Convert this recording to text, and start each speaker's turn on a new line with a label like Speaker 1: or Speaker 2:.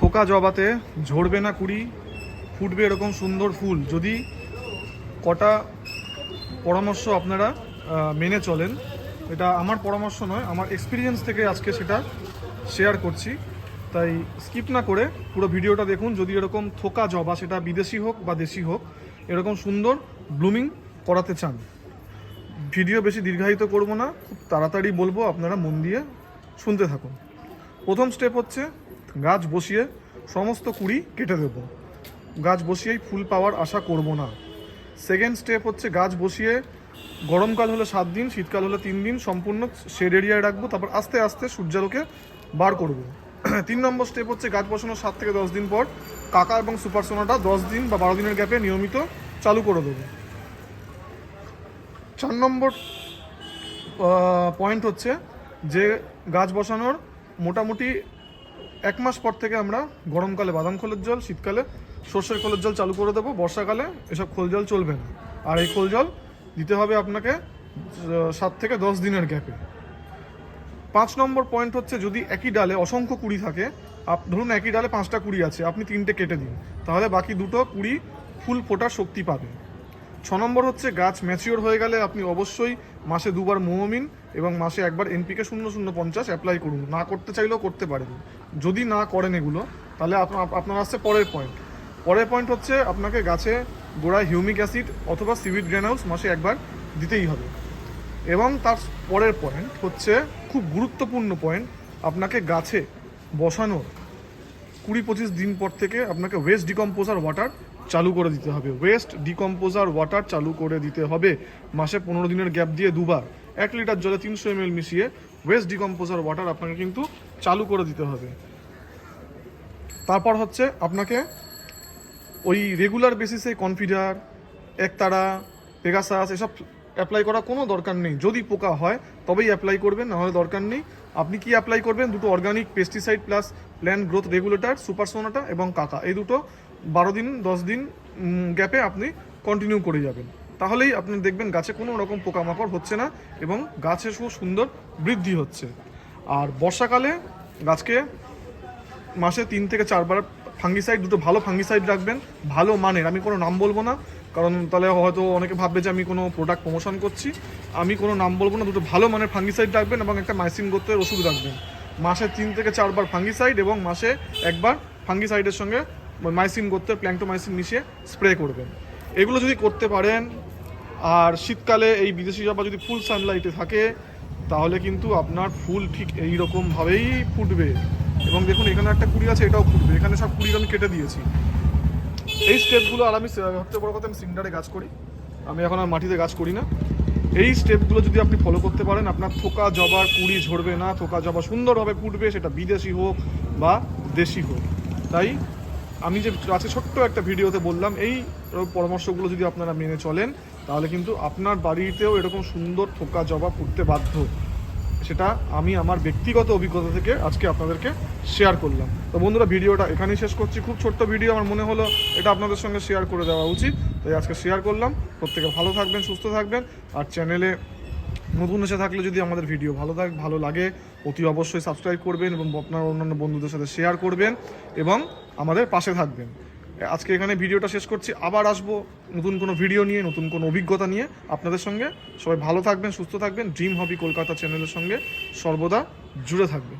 Speaker 1: থোকা জবাতে, ঝরবে না কুড়ি, ফুটবে এরকম সুন্দর ফুল। যদি কটা পরামর্শ আপনারা মেনে চলেন, এটা আমার পরামর্শ নয়, আমার এক্সপিরিয়েন্স থেকে আজকে সেটা শেয়ার করছি। তাই স্কিপ না করে পুরো ভিডিওটা দেখুন, যদি এরকম থোকা জবা, সেটা বিদেশি হোক বা দেশি হোক, এরকম সুন্দর ব্লুমিং করাতে চান। ভিডিও বেশি দীর্ঘায়িত করব না, খুব তাড়াতাড়ি বলব, আপনারা মন দিয়ে শুনতে থাকুন। প্রথম স্টেপ হচ্ছে গাছ বসিয়ে সমস্ত কুড়ি কেটে দেব। গাছ বসিয়েই ফুল পাওয়ার আশা করব না। সেকেন্ড স্টেপ হচ্ছে গাছ বসিয়ে গরমকাল হলে সাত দিন, শীতকাল হলে তিন দিন সম্পূর্ণ শেড এরিয়ায় রাখব, তারপর আস্তে আস্তে সূর্যালোকে বার করব। তিন নম্বর স্টেপ হচ্ছে গাছ বসানোর সাত থেকে দশ দিন পর কাকা এবং সুপার সোনাটা দশ দিন বা বারো দিনের গ্যাপে নিয়মিত চালু করে দেবো। চার নম্বর পয়েন্ট হচ্ছে যে গাছ বসানোর মোটামুটি এক মাস পর থেকে আমরা গরমকালে বাদাম খোলের জল, শীতকালে সর্ষের খোলের জল চালু করে দেবো। বর্ষাকালে এসব খোল জল চলবে না। আর এই খোল জল দিতে হবে আপনাকে সাত থেকে দশ দিনের গ্যাপে পাঁচ নম্বর পয়েন্ট হচ্ছে যদি একই ডালে অসংখ্য কুড়ি থাকে, আপ ধরুন একই ডালে পাঁচটা কুড়ি আছে, আপনি তিনটে কেটে দিন। তাহলে বাকি দুটো কুড়ি ফুল ফোটার শক্তি পাবে ছ নম্বর হচ্ছে, গাছ ম্যাচিওর হয়ে গেলে আপনি অবশ্যই মাসে দুবার মোমোমিন এবং মাসে একবার এনপিকে শূন্য শূন্য পঞ্চাশ অ্যাপ্লাই করুন। না করতে চাইলেও করতে পারেন। যদি না করেন এগুলো, তাহলে আপনার আসছে পরের পয়েন্ট পরের পয়েন্ট হচ্ছে, আপনাকে গাছে গোড়ায় হিউমিক অ্যাসিড অথবা সিভিড গ্রানাউলস মাসে একবার দিতেই হবে। এবং তার পরের পয়েন্ট হচ্ছে, খুব গুরুত্বপূর্ণ পয়েন্ট আপনাকে গাছে বসানোর কুড়ি পঁচিশ দিন পর থেকে আপনাকে ওয়েস্ট ডিকম্পোজার ওয়াটার চালু করে দিতে হবে। ওয়েস্ট ডিকম্পোজার ওয়াটার চালু করে দিতে হবে। মাসে পনেরো দিনের গ্যাপ দিয়ে দুবার। এক লিটার জলে তিনশো এম মিশিয়ে ওয়েস্ট ডিকম্পোজার ওয়াটার আপনাকে কিন্তু চালু করে দিতে হবে। তারপর হচ্ছে আপনাকে ওই রেগুলার বেসিসে কনফিডার একতারা পেগাসাস এসব অ্যাপ্লাই করা কোনো দরকার নেই। যদি পোকা হয়, তবেই অ্যাপ্লাই করবেন না নাহলে দরকার নেই। আপনি কি অ্যাপ্লাই করবেন? দুটো organic pesticide plus plant growth regulator super sonata এবং কাকা। এই দুটো বারো দিন, দশ দিন গ্যাপে আপনি কন্টিনিউ করে যাবেন। তাহলেই আপনি দেখবেন গাছে কোনো রকম পোকামাকড় হচ্ছে না এবং গাছে খুব সুন্দর বৃদ্ধি হচ্ছে। আর বর্ষাকালে গাছকে মাসে তিন থেকে চারবার ফাঙ্গিসাইড দুটো ভালো ফাঙ্গিসাইড রাখবেন, ভালো মানের। আমি কোনো নাম বলব না, কারণ তাহলে হয়তো অনেকে ভাববে যে আমি কোনো প্রোডাক্ট প্রমোশন করছি। আমি কোনো নাম বলব না, দুটো ভালো মানের ফাঙ্গিসাইড রাখবেন এবং একটা মাইসিন গোত্রের ওষুধ রাখবেন। মাসে তিন থেকে চারবার ফাঙ্গিসাইড এবং মাসে একবার ফাঙ্গিসাইডের সঙ্গে মাইসিন গোত্রের প্ল্যান্টোমাইসিন মিশিয়ে স্প্রে করবেন। এগুলো যদি করতে পারেন, আর শীতকালে এই বিদেশি জবা যদি ফুল সানলাইটে থাকে, তাহলে কিন্তু আপনার ফুল ঠিক এই রকম ভাবেই ফুটবে। এবং দেখুন, এখানে একটা কুড়ি আছে, এটাও ফুটবে। এখানে সব কুড়ি আমি কেটে দিয়েছি। এই স্টেপগুলো আর আমি সবচেয়ে বড় কথা আমি সিন্ডারে গাছ করি। আমি এখন আর মাটিতে গাছ করি না। এই স্টেপগুলো যদি আপনি ফলো করতে পারেন, আপনার থোকা জবার কুড়ি ঝরবে না, থোকা জবা সুন্দরভাবে ফুটবে, সেটা বিদেশি হোক বা দেশি হোক। তাই আমি যে আজকে ছোট্ট একটা ভিডিওতে বললাম, এই পরামর্শগুলো যদি আপনারা মেনে চলেন, তাহলে কিন্তু আপনার বাড়িতেও এরকম সুন্দর থোকা জবা ফুটতে বাধ্য। সেটা আমি আমার ব্যক্তিগত অভিজ্ঞতা থেকে আজকে আপনাদেরকে শেয়ার করলাম। তো বন্ধুরা, ভিডিওটা এখানেই শেষ করছি। খুব ছোট্ট ভিডিও, আমার মনে হলো এটা আপনাদের সঙ্গে শেয়ার করে দেওয়া উচিত। তাই আজকে শেয়ার করলাম। প্রত্যেকে ভালো থাকবেন, সুস্থ থাকবেন। আর চ্যানেলে নতুন এসে থাকলে যদি আমাদের ভিডিও ভালো থাক, ভালো লাগে, অতি অবশ্যই সাবস্ক্রাইব করবেন এবং আপনার অন্যান্য বন্ধুদের সাথে শেয়ার করবেন এবং আমাদের পাশে থাকবেন। আজকে এখানে ভিডিওটা শেষ করছি। আবার আসব নতুন কোনো ভিডিও নিয়ে, নতুন কোনো অভিজ্ঞতা নিয়ে। আপনাদের সঙ্গে সবাই ভালো থাকবেন, সুস্থ থাকবেন। ড্রিম হবি কলকাতা চ্যানেলের সঙ্গে সর্বদা জুড়ে থাকবেন।